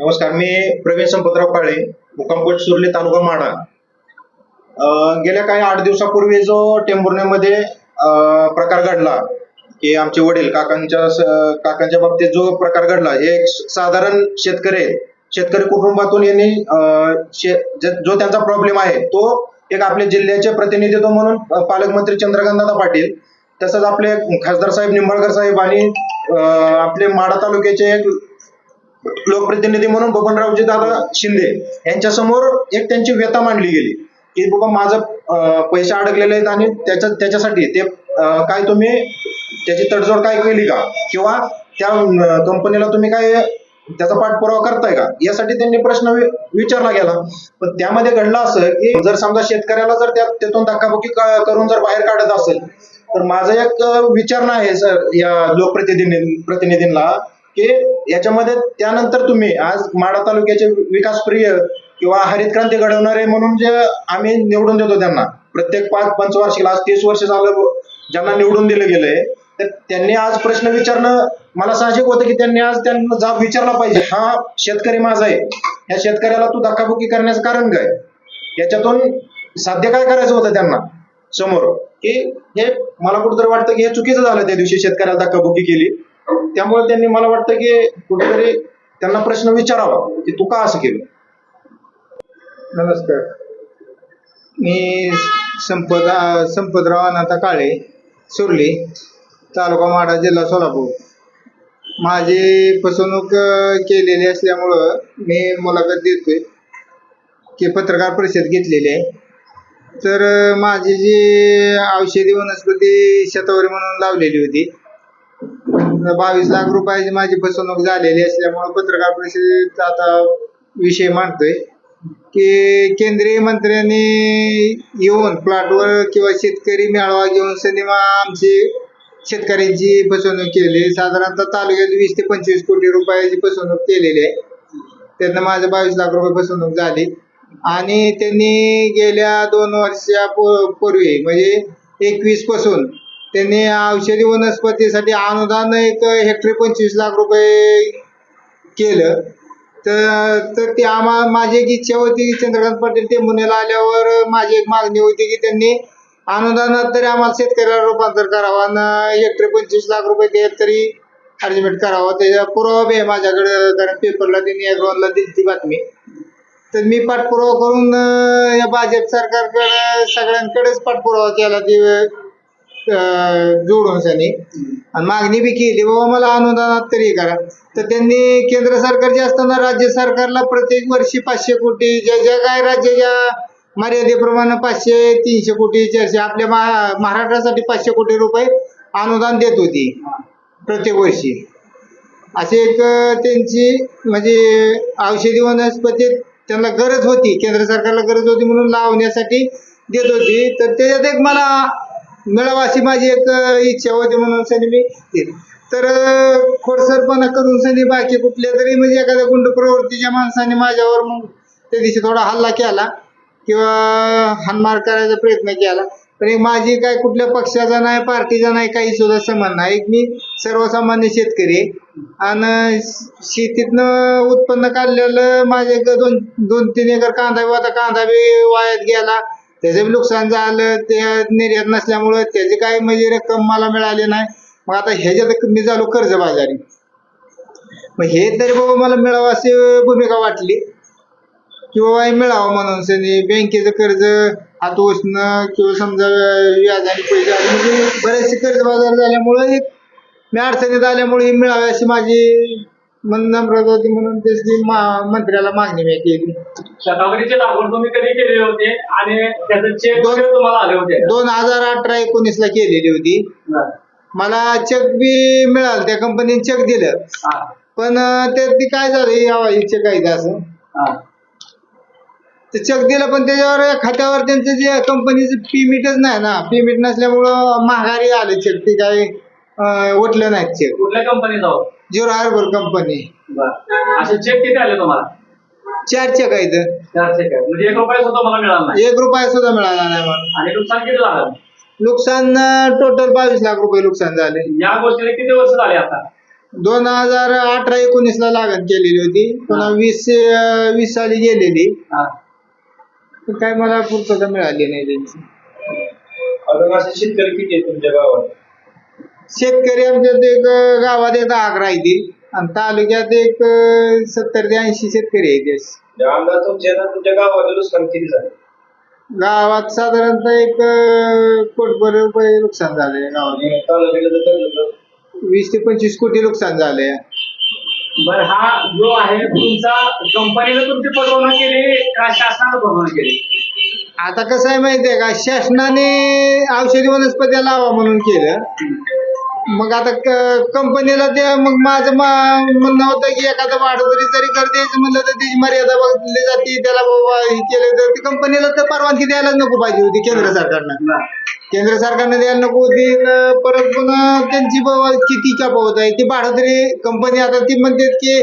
नमस्कार मी प्रवीण संपतराव काळे मुक्कामपोट सुर्ली तालुका माढा. गेल्या काही आठ दिवसापूर्वी जो टेंभुर्ण्यामध्ये प्रकार घडला की आमचे वडील काकांच्या काकांच्या बाबतीत जो प्रकार घडला हे एक साधारण शेतकरी शेतकरी कुटुंबातून यांनी शे- ज- जो त्यांचा प्रॉब्लेम आहे तो एक आपल्या जिल्ह्याचे प्रतिनिधित्व म्हणून पालकमंत्री चंद्रकांतदादा पाटील तसंच आपले खासदार साहेब निंबाळकर साहेब आणि आपले माढा तालुक्याचे एक लोकप्रतिनिधी म्हणून बबनरावजी दादा शिंदे यांच्या समोर एक त्यांची व्यथा मांडली गेली. की बाबा माझं अं, पैसे अडकलेले आहेत आणि त्याच्या त्याच्यासाठी ते काय तुम्ही त्याची तडजोड काय केली का? किंवा त्या कंपनीला तुम्ही काय त्याचा पाठपुरावा करताय का? यासाठी त्यांनी प्रश्न विचारला गेला. पण त्यामध्ये घडलं असं की जर समजा शेतकऱ्याला जर त्या त्यातून धक्काबुक्की करून जर बाहेर काढत असेल तर माझं एक अं, विचारणं आहे सर या लोकप्रतिनिधी प्रतिनिधींना. की याच्यामध्ये त्यानंतर तुम्ही आज माढा तालुक्याचे विकासप्रिय किंवा हरित क्रांती घडवणारे म्हणून जे आम्ही निवडून देतो त्यांना प्रत्येक पाच पंचवार्षिकला आज तीस वर्ष झालं ज्यांना निवडून दिलं गेलंय तर त्यांनी आज प्रश्न विचारणं मला साहजिक होतं की त्यांनी आज त्यांना जाब विचारला पाहिजे. हा शेतकरी माझा आहे. या शेतकऱ्याला तू धक्काबुक्की करण्याचं कारण काय? याच्यातून साध्य काय करायचं होतं त्यांना? समोर. की हे मला कुठंतरी वाटतं की हे चुकीचं झालं त्या दिवशी शेतकऱ्याला धक्काबुक्की केली. त्यामुळे त्यांनी मला वाटतं की कुठेतरी त्यांना प्रश्न विचारावा की तू का असं केलं? नमस्कार. मी संपद संपतराव अनाथा काळे सुरली तालुका माडा जिल्हा सोलापूर. माझी फसवणूक केलेली असल्यामुळं मी मुलाखत देतोय की पत्रकार परिषद घेतलेली आहे. तर माझी जी औषधी वनस्पती शतावरी म्हणून लावलेली होती बावीस लाख रुपयाची माझी फसवणूक झालेली असल्यामुळं पत्रकार परिषदेत आता विषय मांडतोय. की केंद्रीय मंत्र्यांनी येऊन प्लॉटवर किंवा शेतकरी मेळावा घेऊन सिनेमा आमची शेतकऱ्यांची फसवणूक केली. साधारणतः तालुक्यात वीस ते पंचवीस कोटी रुपयाची फसवणूक केलेली आहे. त्यांना माझं बावीस लाख रुपये फसवणूक झाली. आणि त्यांनी गेल्या दोन वर्षा पूर्वी म्हणजे एकवीसपासून त्यांनी औषधी वनस्पतीसाठी अनुदान एक हेक्टरी पंचवीस लाख रुपये केलं. तर तर ते आम्हा माझी एक इच्छा होती की चंद्रकांत पाटील ते मुनेला आल्यावर माझी एक मागणी होती की त्यांनी अनुदानात तरी आम्हाला शेतकऱ्याला रूपांतर करावा आणि हेक्टरी पंचवीस लाख रुपये ते तरी अरेंजमेंट करावा. त्याचा पुरावा बी आहे माझ्याकडे कारण पेपरला त्यांनी अॅग्रॉनला दिली ती बातमी. तर मी पाठपुरावा करून या भाजप सरकारकडे सगळ्यांकडेच पाठपुरावा केला. ती जोडून सनी. आणि मागणी बी केली बाबा मला अनुदानात तरी करा. तर त्यांनी केंद्र सरकारचे असताना राज्य सरकारला प्रत्येक वर्षी पाचशे कोटी ज्या ज्या काय राज्याच्या मर्यादेप्रमाणे पाचशे तीनशे कोटी चारशे आपल्या महा महाराष्ट्रासाठी पाचशे कोटी रुपये अनुदान देत होती प्रत्येक वर्षी. अशी एक त्यांची म्हणजे औषधी वनस्पती त्यांना गरज होती केंद्र सरकारला गरज होती म्हणून लावण्यासाठी देत होती. तर त्याच्यात एक मला मिळावा अशी माझी एक इच्छा होती म्हणून सनी मी दिली तर खोडसरपणा करून सनी बाकी कुठल्या तरी म्हणजे एखाद्या गुंड प्रवृत्तीच्या माणसाने माझ्यावर मग त्या दिवशी थोडा हल्ला केला किंवा हानमार करायचा प्रयत्न केला. पण एक माझी काय कुठल्या पक्षाचा नाही पार्टीचा नाही काही सुद्धा समान नाही. एक मी सर्वसामान्य शेतकरी आणि शेतीतनं उत्पन्न काढलेलं माझे एक दोन दोन तीन एकर कांदा बी होता. कांदा बी वायात गेला. त्याचं बी नुकसान झालं ते निर्यात नसल्यामुळं त्याची काय म्हणजे रक्कम मला मिळाली नाही. मग आता ह्याच्यात मी झालो कर्जबाजारी. मग हे तरी बाबा मला मिळावं अशी भूमिका वाटली. की बाबा हे मिळावं म्हणून सनी बँकेचं कर्ज हात उसणं किंवा समजा व्याजाने पैसे म्हणजे बरेचसे कर्ज बाजार झाल्यामुळं एक मी अडचणीत आल्यामुळे हे मिळावे अशी माझी मन नम्रता होती म्हणून त्याची मा- मंत्र्याला मागणी मी केली. शतावरीची लागवड तुम्ही कधी केलेली होती? आणि त्याचे चेक दोन- वगैरे तुम्हाला आले होते. दोन हजार अठरा एकोणीसला केलेली होती. मला चेक बी मिळालं त्या कंपनीने चेक दिलं. हा, पण अं, ते ती काय झालं हे चेक आहे का असं? हा. ते चेक दिलं पण त्याच्यावर खात्यावर त्यांचं जे कंपनीचं पेमेंटच नाही ना. पेमेंट नसल्यामुळं महागारी आले चेक ते काही अं, उठलं नाहीत चेक कुठल्या कंपनी जाऊ झिरो हार्बर कंपनी असे चेक किती आले तुम्हाला? चार चेक आहेत चार चेक आहे म्हणजे एक रुपया सुद्धा मला मिळाला नाही. एक रुपया सुद्धा मिळाला नाही मला. आणि नुकसान किती झालं? नुकसान टोटल बावीस लाख रुपये नुकसान झाले. या गोष्टीला किती वर्ष झाले आता? दोन हजार अठरा एकोणीस ला लागण केलेली होती. पुन्हा वीस अं, वीस साली गेलेली. हा. पण काय मला पूर्तता मिळाली नाही त्यांची. अजून असे शेतकरी किती आहेत तुमच्या गावात? शेतकरी अं, गावात एक अकरा येतील आणि तालुक्यात एक अं, सत्तर ते ऐंशी शेतकरी म्हणजे अंदाज तुमच्या तुमच्या गावाचं नुकसान किती झालं? गावात साधारणतः एक अं, कोटभर रुपये नुकसान झालंय गावात. आणि तालुक्याला जर धरलं तर? वीस ते पंचवीस कोटी नुकसान झालंय बरं हा जो आहे तुमचा कंपनीने तुमची फसवणूक केली का शासनानं फसवणूक केली? आता कसं आहे माहितीये का? शासनाने औषधी वनस्पत्या लावा म्हणून केलं. मग आता कंपनीला ते मग माझं म्हणणं होतं की एखादं वाढवरी जरी कर द्यायचं म्हणलं तर त्याची मर्यादा बघली जाते. त्याला बाबा हे केलं तर ती कंपनीला तर परवानगी द्यायलाच नको पाहिजे होती केंद्र सरकारनं. केंद्र सरकारने द्यायला नको होती. परत पुन्हा त्यांची बाबा किती होत आहे. ती भाडोतरी कंपनी आता ती म्हणते की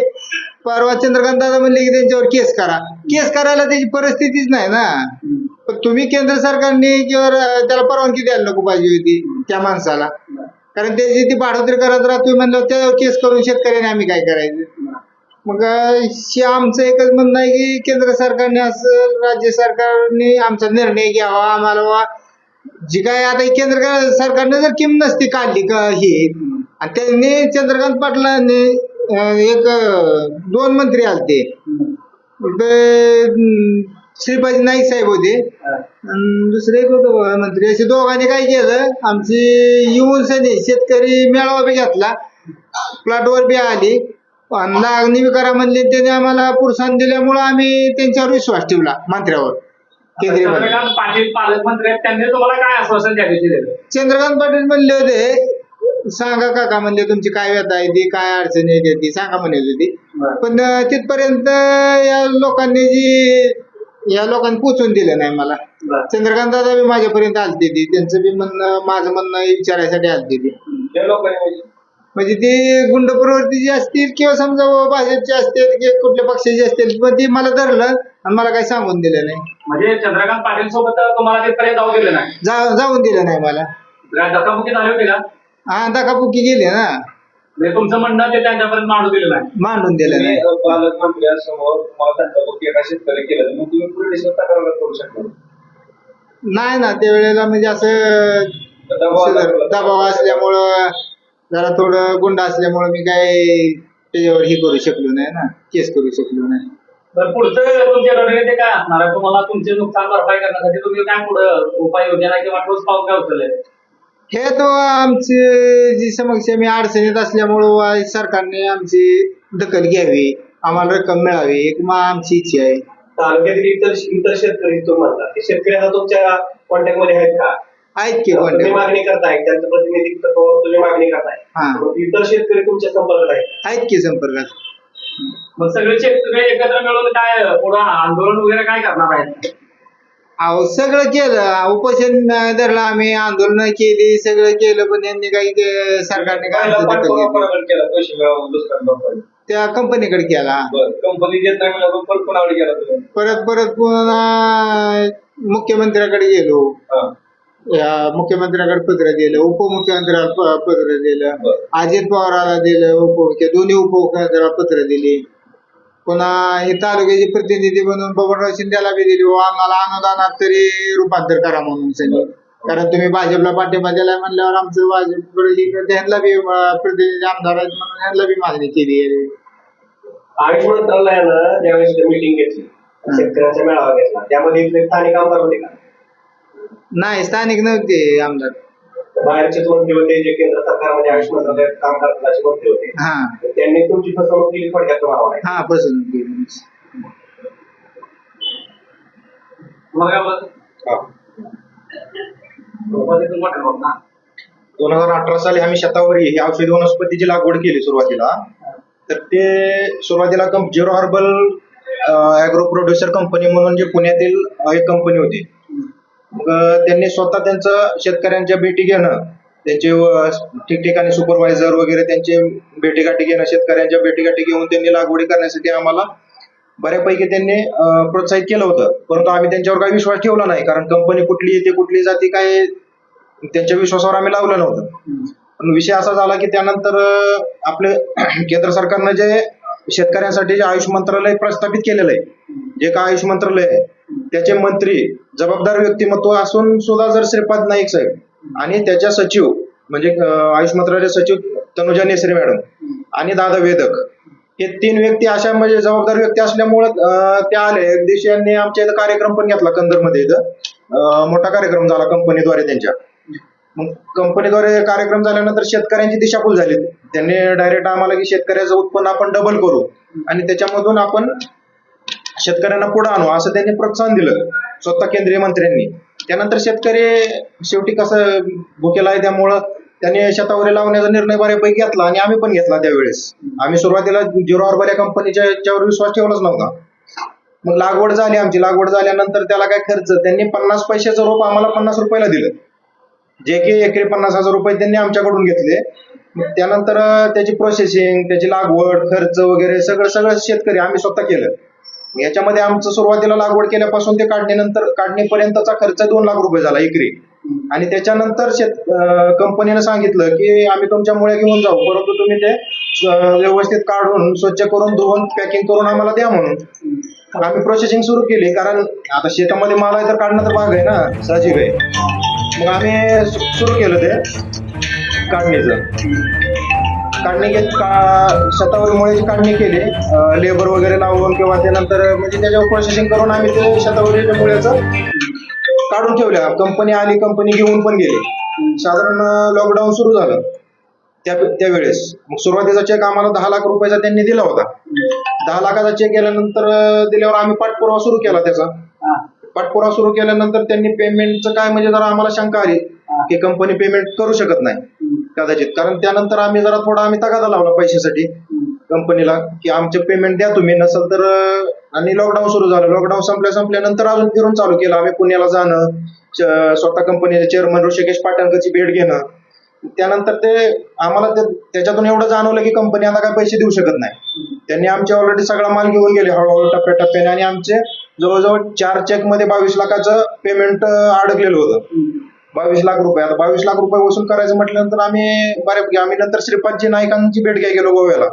परवा चंद्रकांत दादा म्हणले की त्यांच्यावर केस करा. केस करायला त्याची परिस्थितीच नाही ना. पण तुम्ही केंद्र सरकारने किंवा त्याला परवानगी द्यायला नको पाहिजे होती त्या माणसाला. कारण त्याची ती भाडोतरी करत राहतोय म्हणलं त्यावर केस करून शेतकऱ्याने आम्ही काय करायचं? मग हे आमचं एकच म्हणणं आहे की केंद्र सरकारने असं राज्य सरकारने आमचा निर्णय घ्यावा आम्हाला जी काय आता केंद्र सरकारने जर किम नसती काढली का ही आणि त्यांनी चंद्रकांत पाटलांनी एक दोन मंत्री आलते. ते, श्रीपाजी नाईक साहेब होते. आणि दुसरे एक होतं बघा मंत्री. असे दोघांनी काय केलं आमची येऊन सनी शेतकरी मेळावा बी घेतला. प्लॉटवर बी आली. आणि नागणी बी करा म्हणले त्याने आम्हाला प्रोत्साहन दिल्यामुळं आम्ही त्यांच्यावर विश्वास ठेवला मंत्र्यावर. केंद्रीय मंत्री. चंद्रकांत पाटील पालकमंत्री आहेत त्यांनी तुम्हाला काय आश्वासन त्या दिवशी दिलं चंद्रकांत पाटील म्हणले होते सांगा काका म्हणले तुमची काय व्यथा आहे ती काय अडचणी आहे ती सांगा म्हणत होती पण अं, तिथपर्यंत या लोकांनी जी या लोकांनी पोचून दिलं नाही मला. चंद्रकांत दादा बी माझ्यापर्यंत आलते ती. त्यांचं बी म्हणणं माझं म्हणणं विचारायसाठी आलते ती. म्हणजे? म्हणजे ती गुंड प्रवृत्तीची असतील किंवा समजा भाजपची असतील किंवा कुठल्या पक्षाची असतील पण ती मला धरलं आणि मला काही सांगून दिलं नाही. म्हणजे चंद्रकांत पाटील सोबत तुम्हाला तिथपर्यंत जाऊ दिलं नाही? जा जाऊन दिलं नाही मला. धक्काबुक्की झाली होती का? हा धकापुकी गेली ना. म्हणजे तुमचं म्हणणं ते त्यांच्यापर्यंत मांडू दिलं नाही मांडून दिलं नाही तुम्ही पालकमंत्र्यांसमोर तुम्हाला धक्काबुक्की एका शेतकरी केलं मग तुम्ही पुढे तक्रार करू शकता. नाही ना त्यावेळेला म्हणजे असं दबाव असल्यामुळं जरा थोडं गुंड असल्यामुळं मी काय त्याच्यावर हे करू शकलो नाही ना केस करू शकलो नाही. तर पुढचं तुमच्या रणनीती काय असणार? आहे तुम्हाला तुमचे नुकसान भरपाई करण्यासाठी तुम्ही काय पुढं उपाययोजना किंवा ठोस पाऊल काय उचलले? हे तो आमची जी समस्या मी अडचणीत असल्यामुळं वा सरकारने आमची दखल घ्यावी. आम्हाला रक्कम मिळावी एक मा आमची इच्छा आहे. तालुक्यातील इतर इतर शेतकरी तुम्ही म्हणता ते शेतकरी आता तुमच्या कॉन्टॅक्टमध्ये आहेत का? आहेत की तुम्ही कॉन्टॅक्ट मागणी करताय त्यांचं प्रतिनिधित्व तुम्ही मागणी करताय. हा. मग इतर शेतकरी तुमच्या संपर्कात आहेत आहेत की संपर्कात? मग सगळे शेतकरी एकत्र मिळून काय पुढं आंदोलन वगैरे काय करणार आहेत? अहो सगळं केलं. उपोषण धरलं आम्ही आंदोलन केली सगळं केलं पण त्यांनी काही ते- सरकारने काय पहिला पाठपुरावा. कोणाकडे केला? पैसे मिळावं त्या कंपनीकडे केला. बरं कंपनी देत नाही म्हणलं पण कोणाकडे गेला तुम्ही? परत परत पुन्हा मुख्यमंत्र्याकडे गेलो. हा. या मुख्यमंत्र्याकडे पत्र दिलं उपमुख्यमंत्र्याला प- पत्र दिलं. बरं. अजित पवाराला दिलं उपमुख्य दोन्ही उपमुख्यमंत्र्याला पत्र दिली. पुन्हा हे तालुक्याचे प्रतिनिधी म्हणून बबनराव शिंदेला बी दिली बुवा आम्हाला अनुदानात तरी रूपांतर करा म्हणून सगळं. कारण तुम्ही भाजपला पाठिंबा दिलाय म्हणल्यावर आमचं भाजप त्यांना बी प्रतिनिधी आमदार आहेत म्हणून यांना बी मागणी केली आहे. आयुष मंत्रालयानं ज्यावेळेस मीटिंग घेतली शेतकऱ्यांचा मेळावा घेतला त्यामध्ये स्थानिक आमदार होते का? नाही स्थानिक नव्हते आमदार. बाहेरचेच मंत्री होते जे केंद्र सरकारमध्ये आयुष मंत्रालयात काम करतात असे मंत्री होते. हा. तर त्यांनी तुमची फसवणूक केली थोडक्यात तुम्हाला म्हणायचं. हा फसवणूक केली. मग हा. मोठे ना. दोन हजार अठरा साली आम्ही शेतावर ही औषधी वनस्पतीची लागवड केली सुरुवातीला. तर ते सुरुवातीला कंप zero herbal agro producer company म्हणून जे पुण्यातील अं, एक कंपनी होती. मग त्यांनी स्वतः त्यांचं शेतकऱ्यांच्या भेटी घेणं त्यांचे ठिकठिकाणी सुपरवायझर वगैरे त्यांचे भेटीगाठी घेणं शेतकऱ्यांच्या भेटीगाठी घेऊन त्यांनी लागवडी करण्यासाठी आम्हाला बऱ्यापैकी त्यांनी प्रोत्साहित केलं होतं. परंतु आम्ही त्यांच्यावर काही विश्वास ठेवला नाही कारण कंपनी कुठली येते कुठली जाते काय त्यांच्या विश्वासावर आम्ही लावलं नव्हतं. पण विषय असा झाला की त्यानंतर आपले केंद्र सरकारनं जे शेतकऱ्यांसाठी जे आयुष मंत्रालय प्रस्थापित केलेलं आहे जे का आयुष मंत्रालय आहे त्याचे मंत्री जबाबदार व्यक्तिमत्व असून सुद्धा जर श्रीपाद नाईक साहेब आणि त्याच्या सचिव म्हणजे आयुष मंत्रालय सचिव तनुजा नेसरे मॅडम आणि दादा वेदक हे तीन व्यक्ती अशा म्हणजे जबाबदार व्यक्ती असल्यामुळे ते आले. एक दिवशी यांनी आमच्या इथं कार्यक्रम पण घेतला कंदरमध्ये इथं. मोठा कार्यक्रम झाला कंपनीद्वारे त्यांच्या. मग कंपनीद्वारे कार्यक्रम झाल्यानंतर शेतकऱ्यांची दिशाभूल झाली. त्यांनी डायरेक्ट आम्हाला की शेतकऱ्याचं उत्पन्न आपण डबल करू. आणि त्याच्यामधून आपण शेतकऱ्यांना पुढे आणू असं त्यांनी प्रोत्साहन दिलं स्वतः केंद्रीय मंत्र्यांनी. त्यानंतर शेतकरी शेवटी कसं भुकेला आहे त्यामुळं त्यांनी शेतावर लावण्याचा निर्णय बऱ्यापैकी घेतला आणि आम्ही पण घेतला त्यावेळेस. आम्ही सुरुवातीला झिरो हर्बल या कंपनीच्या याच्यावर विश्वास ठेवलाच नव्हता. मग लागवड झाली आमची. लागवड झाल्यानंतर त्याला काय खर्च? त्यांनी पन्नास पैशाचं रोप आम्हाला पन्नास रुपयाला दिलं. जे की एकरी पन्नास हजार रुपये त्यांनी आमच्याकडून घेतले. त्यानंतर त्याची प्रोसेसिंग त्याची लागवड खर्च वगैरे सगळं सगळं शेतकरी आम्ही स्वतः केलं. याच्यामध्ये आमचं सुरुवातीला लागवड केल्यापासून ते काढणीनंतर काढणीपर्यंतचा खर्च दोन लाख रुपये झाला एकरी. आणि त्याच्यानंतर शेत कंपनीनं सांगितलं की आम्ही तुमच्या मुळे घेऊन जाऊ परंतु तुम्ही ते व्यवस्थित काढून स्वच्छ करून धुवून पॅकिंग करून आम्हाला द्या म्हणून. आम्ही प्रोसेसिंग सुरू केली कारण आता शेतामध्ये माल आहे तर काढणं तर भाग आहे ना साहजिक आहे. मग आम्ही सु- सुरू केलं ते काढणीचं. काढणी घेत का शेतावर मुळेची काढणी केली लेबर वगैरे लावून किंवा त्यानंतर म्हणजे त्याच्यावर प्रोसेसिंग करून आम्ही ते शेतावरील मुळ्याचं काढून ठेवल्या कंपनी आली कंपनी घेऊन पण गेली. साधारण लॉकडाऊन सुरू झालं. त्या त्यावेळेस. मग सुरुवातीचा चेक आम्हाला दहा लाख रुपयाचा त्यांनी दिला होता. दहा लाखाचा चेक गेल्यानंतर अं, दिल्यावर आम्ही पाठपुरावा सुरू केला त्याचा. पाठपुरावा सुरू केल्यानंतर त्यांनी पेमेंटचं काय म्हणजे जरा आम्हाला शंका आली की कंपनी पेमेंट करू शकत नाही. कदाचित. कारण त्यानंतर आम्ही जरा थोडा आम्ही तगादा लावला पैशासाठी कंपनीला की आमचे पेमेंट द्या तुम्ही. नसल तर आणि लॉकडाऊन सुरू झालं. लॉकडाऊन संपल्या संपल्यानंतर अजून फिरून चालू केलं. आम्ही पुण्याला जाणं च- स्वतः कंपनीचे चेअरमन ऋषिकेश पाटणकरची भेट घेणं. त्यानंतर ते आम्हाला ते त्याच्यातून एवढं जाणवलं की कंपनी आता काय पैसे देऊ शकत नाही. त्यांनी आमचे ऑलरेडी सगळा माल घेऊन गेले हळूहळू टप्प्याटप्प्याने. आणि आमचे जवळजवळ चार चेकमध्ये बावीस लाखाचं पेमेंट अडकलेलं होतं. बावीस लाख रुपये. आता बावीस लाख रुपये वसूल करायचं म्हटल्यानंतर आम्ही बऱ्यापैकी आम्ही नंतर श्रीपादजी नाईकांची भेट घ्यायला गेलो गोव्याला.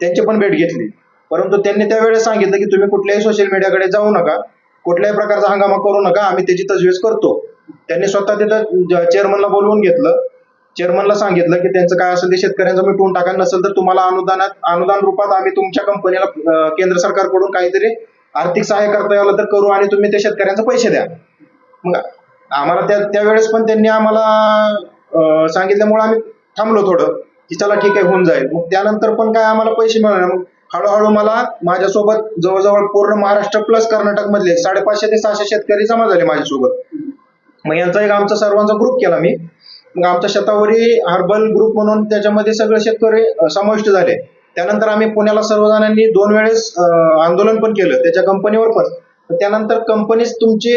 त्यांची पण भेट घेतली. परंतु त्यांनी त्यावेळेस सांगितलं की तुम्ही कुठल्याही सोशल मीडियाकडे जाऊ नका. कुठल्याही प्रकारचा हंगामा करू नका. आम्ही त्याची तजवीज करतो. त्यांनी स्वतः तिथं चेअरमनला बोलवून घेतलं. चेअरमनला सांगितलं की त्यांचं काय असेल ते शेतकऱ्यांचं मिटवून टाका नसेल तर तुम्हाला अनुदानात अनुदान रूपात आम्ही तुमच्या कंपनीला केंद्र सरकारकडून काहीतरी आर्थिक सहाय्य करता आलं तर करू आणि तुम्ही त्या शेतकऱ्यांचे पैसे द्या. मग आम्हाला त्या त्यावेळेस पण त्यांनी आम्हाला सांगितल्यामुळे आम्ही थांबलो थोडं की चला ठीक आहे होऊन जाईल. मग त्यानंतर पण काय आम्हाला पैसे मिळाले मग हळूहळू मला माझ्यासोबत जवळजवळ पूर्ण महाराष्ट्र प्लस कर्नाटक मधले साडेपाचशे ते सहाशे शेतकरी जमा झाले माझ्यासोबत. मग यांचा एक आमचा सर्वांचा ग्रुप केला मी. मग आमच्या शेतावरी हर्बल ग्रुप म्हणून त्याच्यामध्ये सगळे शेतकरी समाविष्ट झाले. त्यानंतर आम्ही पुण्याला सर्वजणांनी दोन वेळेस आंदोलन पण केलं. त्याच्या कंपनीवर पण. तर त्यानंतर कंपनीच तुमची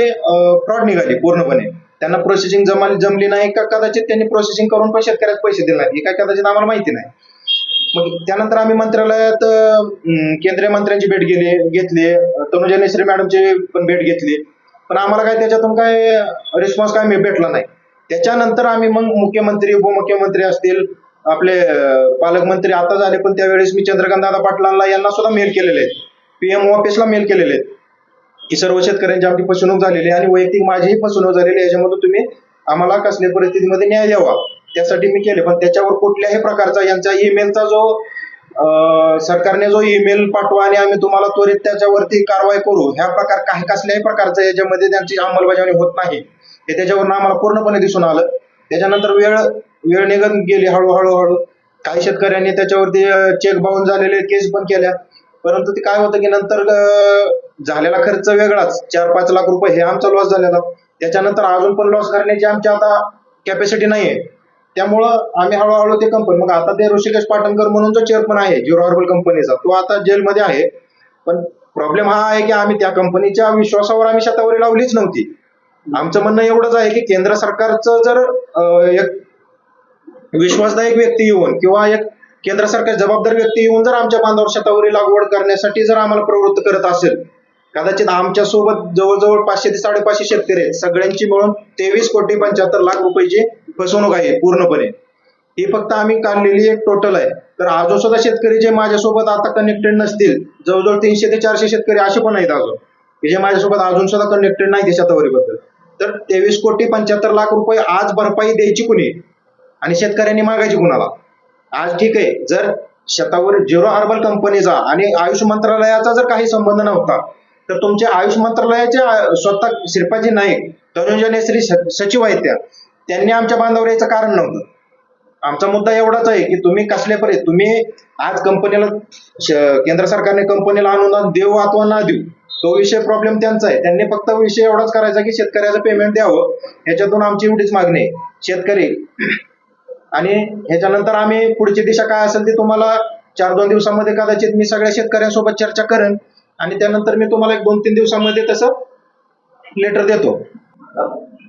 फ्रॉड निघाली पूर्णपणे. त्यांना प्रोसेसिंग जमाली जमली नाही का कदाचित त्यांनी प्रोसेसिंग करून पण शेतकऱ्याला पैसे दिले नाही हे काय कदाचित आम्हाला माहिती नाही. मग त्यानंतर आम्ही मंत्रालयात केंद्रीय मंत्र्यांची भेट गेली घेतली. तनुजा नेसरे मॅडमची पण भेट घेतली. पण आम्हाला काय त्याच्यातून काय रिस्पॉन्स काय भेटला नाही. त्याच्यानंतर आम्ही मग मुख्यमंत्री उपमुख्यमंत्री असतील आपले पालकमंत्री आता झाले पण त्यावेळेस मी चंद्रकांत दादा पाटलांना यांना सुद्धा मेल केलेले आहेत. पीएम ऑफिसला मेल केलेले आहेत. की सर्व शेतकऱ्यांची आमची फसवणूक झालेली आहे आणि वैयक्तिक माझीही फसवणूक झालेली आहे. याच्यामध्ये तुम्ही आम्हाला कसल्या परिस्थितीमध्ये न्याय द्यावा? त्यासाठी मी केले. पण त्याच्यावर कुठल्याही प्रकारचा यांचा ईमेलचा जो सरकारने जो ईमेल पाठवा आणि आम्ही तुम्हाला त्वरित त्याच्यावरती कारवाई करू ह्या प्रकार काही कसल्याही प्रकारचा याच्यामध्ये त्यांची अंमलबजावणी होत नाही. हे त्याच्यावरून आम्हाला पूर्णपणे दिसून आलं. त्याच्यानंतर वेळ वेळ निघत गेली हळूहळू हळू काही शेतकऱ्यांनी त्याच्यावरती चेक बाउन्स झालेले केस पण केल्या. परंतु ते काय होतं की नंतर झालेला खर्च वेगळाच. चार पाच लाख रुपये हे आमचा लॉस झालेला. त्याच्यानंतर अजून पण लॉस करण्याची आमची आता कॅपॅसिटी नाही आहे त्यामुळं आम्ही हळूहळू ते कंपनी मग आता ते ऋषिकेश पाटणकर म्हणून जो चेअरमन आहे झिरो हर्बल कंपनीचा तो आता जेलमध्ये आहे. पण प्रॉब्लेम हा आहे की आम्ही त्या कंपनीच्या विश्वासावर आम्ही शेतावरी लावलीच नव्हती. आमचं म्हणणं एवढंच आहे की केंद्र सरकारचं जर एक विश्वासदायक व्यक्ती येऊन किंवा एक केंद्र सरकार जबाबदार व्यक्ती येऊन जर आमच्या बांधावर शेतावरी लागवड करण्यासाठी जर आम्हाला प्रवृत्त करत असेल कदाचित आमच्यासोबत जवळजवळ पाचशे ते साडेपाचशे शेतकरी आहेत. सगळ्यांची मिळून तेवीस कोटी पंच्याहत्तर लाख रुपयाची फसवणूक आहे पूर्णपणे. ही फक्त आम्ही काढलेली एक टोटल आहे. तर अजून सुद्धा शेतकरी जे माझ्यासोबत आता कनेक्टेड नसतील जवळजवळ तीनशे ते चारशे शेतकरी असे पण आहेत अजून. की जे माझ्यासोबत अजून सुद्धा कनेक्टेड नाही देशातवरीबद्दल तर तेवीस कोटी पंच्याहत्तर लाख रुपये आज भरपाई द्यायची कुणी? आणि शेतकऱ्यांनी मागायची कुणाला? आज ठीक आहे. जर शेतावर झिरो हर्बल कंपनीचा आणि आयुष मंत्रालयाचा जर काही संबंध नव्हता तर तुमचे आयुष मंत्रालयाच्या स्वतः श्रीपाजी नाईक धनुंजय श्री सचिव आहेत त्या. त्यांनी आमच्या बांधावर यायचं कारण नव्हतं. आमचा मुद्दा एवढाच आहे की तुम्ही कसल्या पर्यंत तुम्ही आज कंपनीला श- केंद्र सरकारने कंपनीला अनुदान देऊ अथवा ना देऊ तो विषय प्रॉब्लेम त्यांचा आहे. त्यांनी फक्त विषय एवढाच करायचा की शेतकऱ्याचं पेमेंट द्यावं. ह्याच्यातून आमची एवढीच मागणी आहे. शेतकरी आणि ह्याच्यानंतर आम्ही पुढची दिशा काय असेल ती तुम्हाला चार दोन दिवसामध्ये कदाचित मी सगळ्या शेतकऱ्यांसोबत चर्चा करेन. आणि त्यानंतर मी तुम्हाला एक दोन तीन दिवसामध्ये तसं लेटर देतो.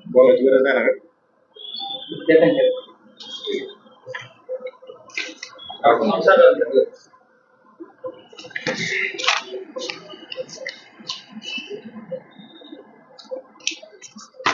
बोलायची गरज नाही ना